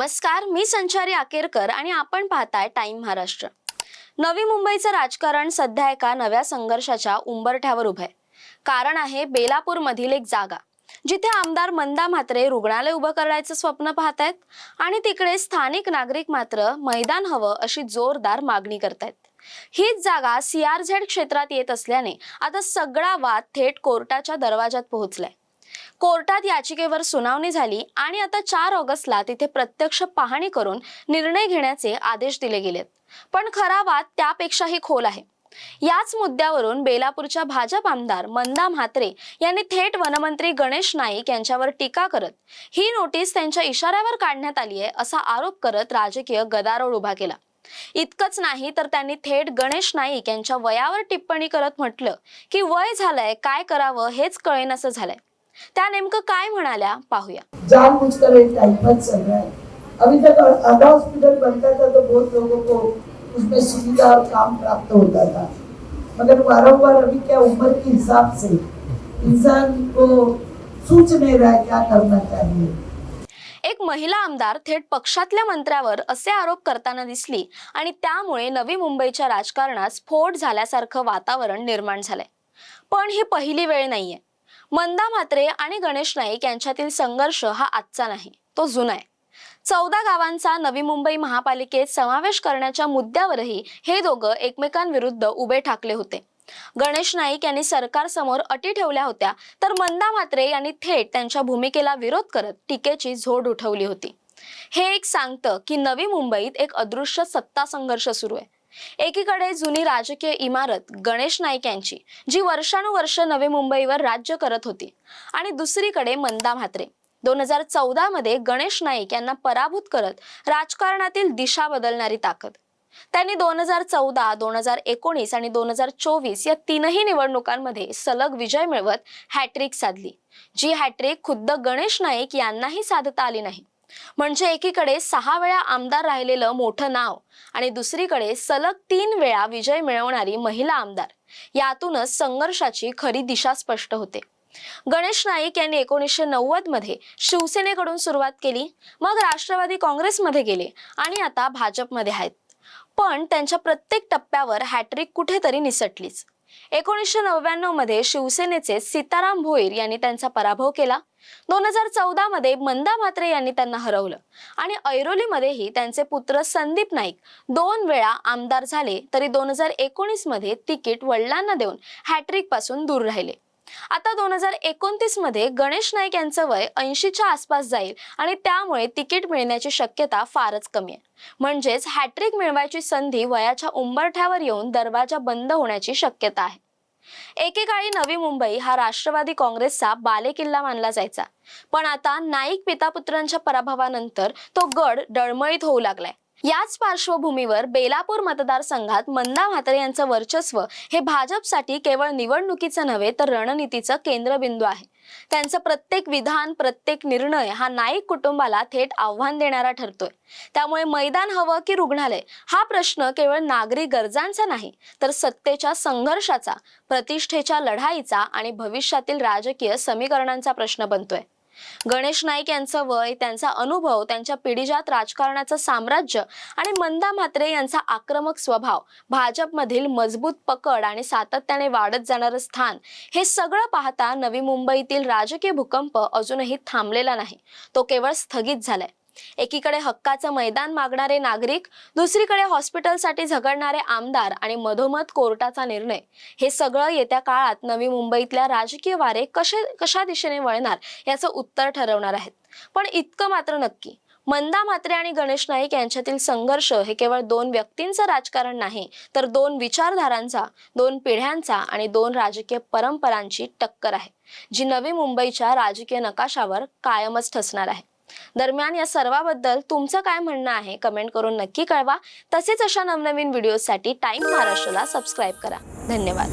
नमस्कार मी संचारी आकेरकर आणि आपण पाहताय टाइम महाराष्ट्र. नवी मुंबईचं राजकारण सध्या एका नव्या संघर्षाच्या उंबरठ्यावर उभं आहे. कारण आहे बेलापूर मधील एक जागा जिथे आमदार मंदा म्हात्रे रुग्णालय उभं करायचं स्वप्न पाहतायत आणि तिकडे स्थानिक नागरिक मात्र मैदान हवं अशी जोरदार मागणी करतायत. हीच जागा सीआरझेड क्षेत्रात येत असल्याने आता सगळा वाद थेट कोर्टाच्या दरवाजात पोहोचलाय. कोर्टात याचिकेवर सुनावणी झाली आणि आता चार ऑगस्टला तिथे प्रत्यक्ष पाहणी करून निर्णय घेण्याचे आदेश दिले गेलेत. पण खरा वाद त्यापेक्षाही खोल आहे. याच मुद्द्यावरून बेलापूरच्या भाजप आमदार मंदा म्हात्रे यांनी थेट वनमंत्री गणेश नाईक यांच्यावर टीका करत ही नोटीस त्यांच्या इशाऱ्यावर काढण्यात आली आहे असा आरोप करत राजकीय गदारोळ उभा केला. इतकंच नाही तर त्यांनी थेट गणेश नाईक यांच्या वयावर टिप्पणी करत म्हटलं की वय झालंय काय करावं हेच कळेनसं झालंय. त्या नेमकं काय म्हणाल्या? पाहूया. जानबूझकर एक टाइमपास चल रहा है अभी तक आधा हॉस्पिटल बनता था तो बहुत लोगों को उसमें सुविधा और काम प्राप्त होता था मगर बारम्बार अभी क्या उम्र के हिसाब से इंसान को सोच नहीं रहा है क्या करना चाहिए। एक महिला आमदार थेट पक्षातल्या मंत्र्यावर असे आरोप करताना दिसली आणि त्यामुळे नवी मुंबईच्या राजकारणात स्फोट झाल्यासारखं वातावरण निर्माण झालंय. पण ही पहिली वेळ नाहीये. मंदा म्हात्रे आणि गणेश नाईक यांच्यातील संघर्ष हा आजचा नाही तो जुना आहे. चौदा गावांचा नवी मुंबई महापालिकेत समावेश करण्याच्या मुद्द्यावरही हे दोघं एकमेकांविरुद्ध उभे ठाकले होते. गणेश नाईक यांनी सरकारसमोर अटी ठेवल्या होत्या तर मंदा म्हात्रे यांनी थेट त्यांच्या भूमिकेला विरोध करत टीकेची झोड उठवली होती. हे एक सांगतं की नवी मुंबईत एक अदृश्य सत्ता संघर्ष सुरू आहे. एकीकडे जुनी राजकीय इमारत गणेश नाईक यांची जी वर्षानुवर्ष नवी मुंबईवर राज्य करत होती आणि दुसरीकडे मंदा म्हात्रे. दोन हजार चौदा मध्ये गणेश नाईक यांना पराभूत करत राजकारणातील दिशा बदलणारी ताकद. त्यांनी दोन हजार चौदा दोन हजार एकोणीस आणि दोन हजार चोवीस या तीनही निवडणुकांमध्ये सलग विजय मिळवत हॅट्रिक साधली जी हॅट्रिक खुद्द गणेश नाईक यांनाही साधता आली नाही. म्हणजे एकीकडे सहा वेळा आमदार राहिलेलं मोठं नाव आणि दुसरीकडे सलग तीन वेळा विजय मिळवणारी महिला आमदार. यातूनच संघर्षाची खरी दिशा स्पष्ट होते. गणेश नाईक यांनी एकोणीसशे नव्वदमध्ये शिवसेनेकडून सुरुवात केली मग राष्ट्रवादी काँग्रेसमध्ये गेले आणि आता भाजपमध्ये आहेत. पण त्यांच्या प्रत्येक टप्प्यावर हॅट्रिक कुठेतरी निसटलीच. एकोणीसशे नव्याण्णवमध्ये शिवसेनेचे सीताराम भोईर यांनी त्यांचा पराभव केला. दोन हजार चौदा मध्ये मंदा म्हात्रे यांनी त्यांना हरवलं. आणि ऐरोलीमध्येही त्यांचे पुत्र संदीप नाईक दोन वेळा आमदार झाले तरी दोन हजार एकोणीसमध्ये तिकीट वडिलांना देऊन हॅट्रिकपासून दूर राहिले. आता दोन हजार एकोणतीसमध्ये गणेश नाईक यांचं वय ऐंशीच्या आसपास जाईल आणि त्यामुळे तिकीट मिळण्याची शक्यता फारच कमी आहे. म्हणजेच हॅट्रिक मिळवायची संधी वयाच्या उंबरठ्यावर येऊन दरवाजा बंद होण्याची शक्यता आहे. एकेकाळी नवी मुंबई हा राष्ट्रवादी काँग्रेसचा बालेकिल्ला मानला जायचा. पण आता नाईक पितापुत्रांच्या पराभवानंतर तो गड डळमळीत होऊ लागलाय. याच पार्श्वभूमीवर बेलापूर मतदारसंघात मन्ना म्हात्रे यांचं वर्चस्व हे भाजपसाठी केवळ निवडणुकीचं नव्हे तर रणनीतीचं केंद्रबिंदू आहे. त्यांचं प्रत्येक विधान प्रत्येक निर्णय हा नाईक कुटुंबाला थेट आव्हान देणारा ठरतोय. त्यामुळे मैदान हवं की रुग्णालय हा प्रश्न केवळ नागरी गरजांचा नाही तर सत्तेच्या संघर्षाचा प्रतिष्ठेच्या लढाईचा आणि भविष्यातील राजकीय समीकरणांचा प्रश्न बनतोय. गणेश नाईक यांचं वय त्यांचा अनुभव त्यांच्या पिढीजात राजकारणाचं साम्राज्य आणि मंदा म्हात्रे यांचा आक्रमक स्वभाव भाजपमधील मजबूत पकड आणि सातत्याने वाढत जाणारं स्थान हे सगळं पाहता नवी मुंबईतील राजकीय भूकंप अजूनही थांबलेला नाही. तो केवळ स्थगित झालाय. एकीकडे हक्काचं मैदान मागणारे नागरिक दुसरीकडे हॉस्पिटलसाठी झगडणारे आमदार आणि मधोमध कोर्टाचा निर्णय. हे सगळं येत्या काळात नवी मुंबईतल्या राजकीय वारे कसे कशा दिशेने वळणार याचं उत्तर ठरवणार आहेत. पण इतकं मात्र नक्की. मंदा म्हात्रे आणि गणेश नाईक यांच्यातील संघर्ष हे केवळ दोन व्यक्तींचं राजकारण नाही तर दोन विचारधारांचा दोन पिढ्यांचा आणि दोन राजकीय परंपरांची टक्कर आहे जी नवी मुंबईच्या राजकीय नकाशावर कायमच ठसणार आहे दरम्यान या सर्वाबद्दल तुमचं काय म्हणणं आहे कमेंट करून नक्की कळवा. तसेच अशा नवनवीन व्हिडिओसाठी टाइम महाराष्ट्राला सबस्क्राईब करा. धन्यवाद.